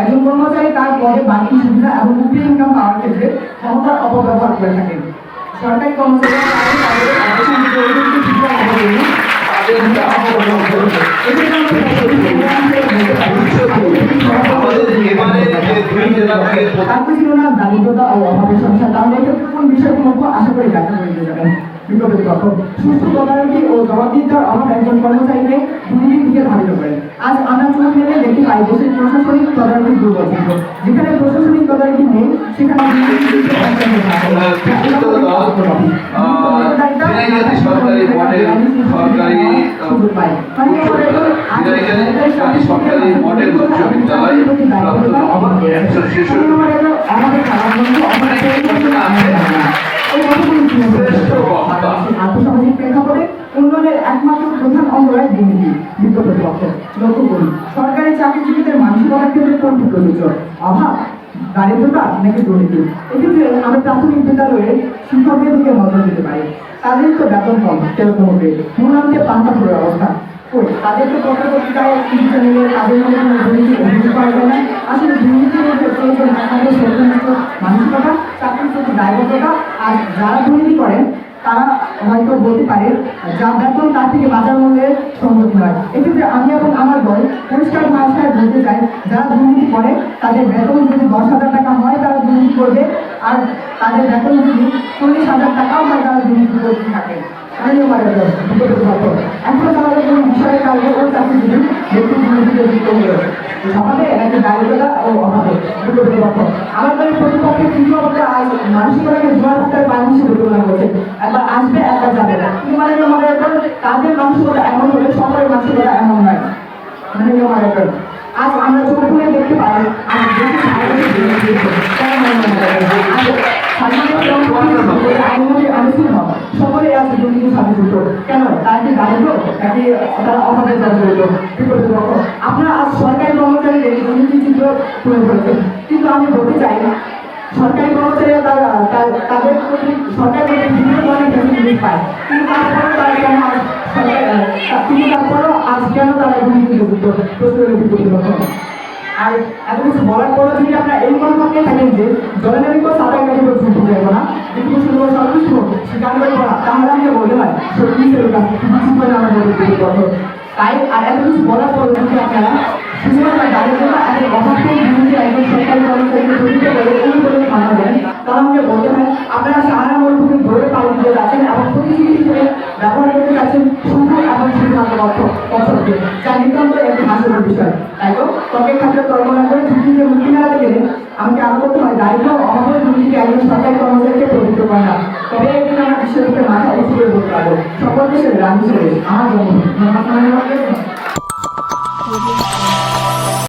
একজন কর্মচারী তার পদে বাড়তি সুবিধা এবং উপরি ইনকাম পাওয়ার ক্ষেত্রে ক্ষমতার অপব্যবহার করে থাকেন সরকারি না দারিদ্রতা ও অভাবের সমস্যা তাহলে কোন বিষয়গুলো আশা করি ব্যাখ্যা করে যাবেন বিকল্পের তথ্য সুস্থ তদারকি ও জবাবদিহিতার অভাব একজন কর্মচারীকে দুর্নীতির দিকে ধাবিত করে। আজ আমরা চোখ মেলে দেখতে পাই দেশের প্রশাসনিক তদারকি দুর্বল যেখানে প্রশাসনিক তদারকি নেই সেখানে দুর্নীতির দিকে অগ্রসর হতে হবে। বিচিত্র দল আহ, ঝিনাইগাতি সরকারি মডেল সরকারি সরকারি উচ্চ বিদ্যালয় প্রাপ্ত একশো ছেষট্টি প্রেক্ষাপটে উন্নয়নের একমাত্র প্রধান অঙ্গ হয় দুর্নীতি বিজ্ঞ প্রতিপক্ষ লক্ষ্য করি সরকারি চাকরিজীবীদের মানসিকতার ক্ষেত্রে কোনটি প্রযোজ্য অভাব? দারিদ্রতা নাকি দুর্নীতি? এক্ষেত্রে আমরা প্রাথমিক বিদ্যালয়ের শিক্ষকদের দিকে নজর দিতে পারি। তাদের তো বেতন কম, সেরকম হবে। মূলান্তে পান্তা ফুলের অবস্থা তাদের তো পত্রপত্রিকায় তাদের মধ্যে দুর্নীতি অভিযোগ পাওয়া যায় না। আসলে দুর্নীতির মধ্যে মানসিকতা, চাকরির প্রতি দায়বদ্ধতা, আর যারা দুর্নীতি করেন তারা হয়তো বলতে পারে যা বেতন তার থেকে বাজার মূল্যের সম্মতি নয় এক্ষেত্রে আমি এবং আমার দল পরিষ্কার ভাষায় বলতে চাই, যারা দুর্নীতি করে, তাদের বেতন যদি দশ হাজার টাকা হয়, তারা দুর্নীতি করবে। আর তাদের বেতন যদি চল্লিশ হাজার টাকাও হয়, তারা দুর্নীতি করতে থাকে। এখন তাহলে কোনো বিষয়ের কারণে ও চাকরি দিন ব্যক্তি দুর্নীতিতে যুক্ত হলো সমাজে দারিদ্রতা ও অভাবে বিপদের গল্প আমার দলের প্রতিপক্ষের তৃতীয় আজ মানসিকতাকে জোয়ার ভাটার পানি হিসেবে তুলনা করছে একবার আসবে একবার যাবে। কিন্তু মানে এখন তাদের মানসিকতা এমন হলে সকলের মানসিকতা এমন নয়। মানে আমার কেন? তারা কি সরকারি কর্মচারীদের দুর্নীতি কিন্তু আমি বলতে চাই সরকারি কর্মচারীরা তারা তাদের সরকার থেকে বিভিন্ন ধরনের ফ্যাসিলিটি আজ কেন তারা দুর্নীতি যুক্ত? আর এত কিছু বলার পরও যদি আপনারা এই মনোভাবকে থাকেন যে ও সাঁতার কাটি করে ছুটতে না কিন্তু শুধু করে তাহলে আমাকে বলতে হয় সত্যি কিছু করে তাই আর এত কিছু বলার পরও যদি আপনারা করে এই বলে মানা দেন তাহলে হয়, আপনারা সাহারা মরুভূমি ধরে পালন দিতে যাচ্ছেন এবং প্রতিটি ব্যবহার করতে যাচ্ছেন শুধু এবং শুধুমাত্র অর্থ অর্থকে যা নিতান্ত একটি হাস্যকর বিষয় তাই তো ত্বকের খাদ্য কর্মনা করে ঝুঁকিতে মুক্তি মেলাতে গেলে আমাকে আরও করতে হয় দায়িত্ব অভাবে দুর্নীতি একজন সরকারি কর্মচারীকে পবিত্র করে না। তবে একদিন আমার বিশ্বরূপে মাথা উঁচু করে বলতে পারব। সকল দেশের হিসেবে আমার জন্মভূমি